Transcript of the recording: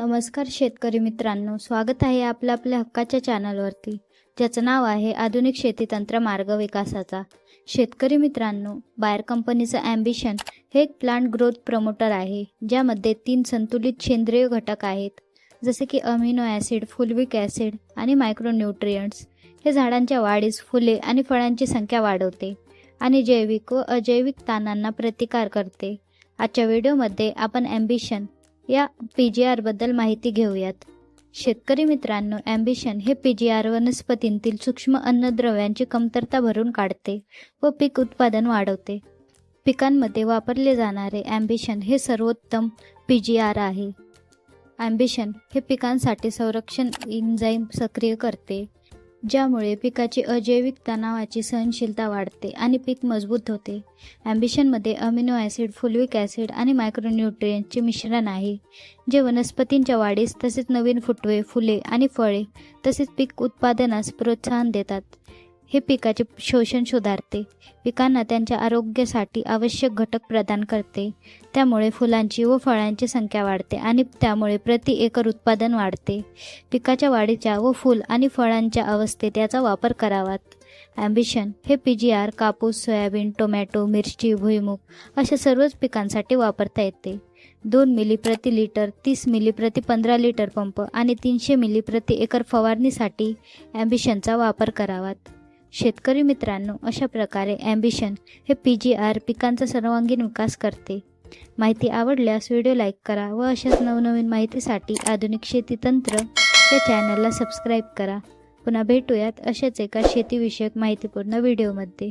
नमस्कार शेतकरी मित्रांनो स्वागत आहे आपल्या आपल्या हक्काच्या चॅनलवरती ज्याचं नाव आहे आधुनिक शेती तंत्र मार्ग विकासाचा. शेतकरी मित्रांनो बायर कंपनीचं ॲम्बिशन हे एक प्लांट ग्रोथ प्रमोटर आहे ज्यामध्ये तीन संतुलित सेंद्रिय घटक आहेत जसे की अमिनो ॲसिड फुलविक ॲसिड आणि मायक्रोन्यूट्रियंट्स हे झाडांच्या वाढीस फुले आणि फळांची संख्या वाढवते आणि जैविक व अजैविक ताणांना प्रतिकार करते. आजच्या व्हिडिओमध्ये आपण ॲम्बिशन या पी जी आरबद्दल माहिती घेऊयात. शेतकरी मित्रांनो ॲम्बिशन हे पी जी आर वनस्पतींतील सूक्ष्म अन्नद्रव्यांची कमतरता भरून काढते व पीक उत्पादन वाढवते. पिकांमध्ये वापरले जाणारे ॲम्बिशन हे सर्वोत्तम पी जी आर आहे. ॲम्बिशन हे पिकांसाठी संरक्षण इंजाईम सक्रिय करते. ज्यामुळे पिकाची अजैविक तणावाची सहनशीलता वाढते आणि पीक मजबूत होते. ॲम्बिशनमध्ये अमिनो ॲसिड फुलविक ॲसिड आणि मायक्रोन्यूट्रियंटचे मिश्रण आहे. जे वनस्पतींच्या वाढीस तसेच नवीन फुटवे फुले आणि फळे तसेच पीक उत्पादनास प्रोत्साहन देतात. हे पिकाचे शोषण सुधारते. पिकांना त्यांच्या आरोग्यासाठी आवश्यक घटक प्रदान करते. त्यामुळे फुलांची व फळांची संख्या वाढते आणि त्यामुळे प्रति एकर उत्पादन वाढते. पिकाच्या वाढीच्या व फूल आणि फळांच्या अवस्थेत याचा वापर करावात. ॲम्बिशन हे पी जी आर कापूस सोयाबीन टोमॅटो मिरची भुईमुग अशा सर्वच पिकांसाठी वापरता येते. दोन मिली प्रति लिटर तीस मिली प्रति पंधरा लिटर पंप आणि तीनशे मिली प्रति एकर फवारणीसाठी ॲम्बिशनचा वापर करावात. शेतकरी मित्रांनो अशा प्रकारे ॲम्बिशन हे पी जी आर पिकांचा सर्वांगीण विकास करते. माहिती आवडल्यास व्हिडिओ लाईक करा व अशाच नवनवीन माहितीसाठी आधुनिक शेती तंत्र या चॅनलला सबस्क्राईब करा. पुन्हा भेटूयात अशाच एका शेतीविषयक माहितीपूर्ण व्हिडिओमध्ये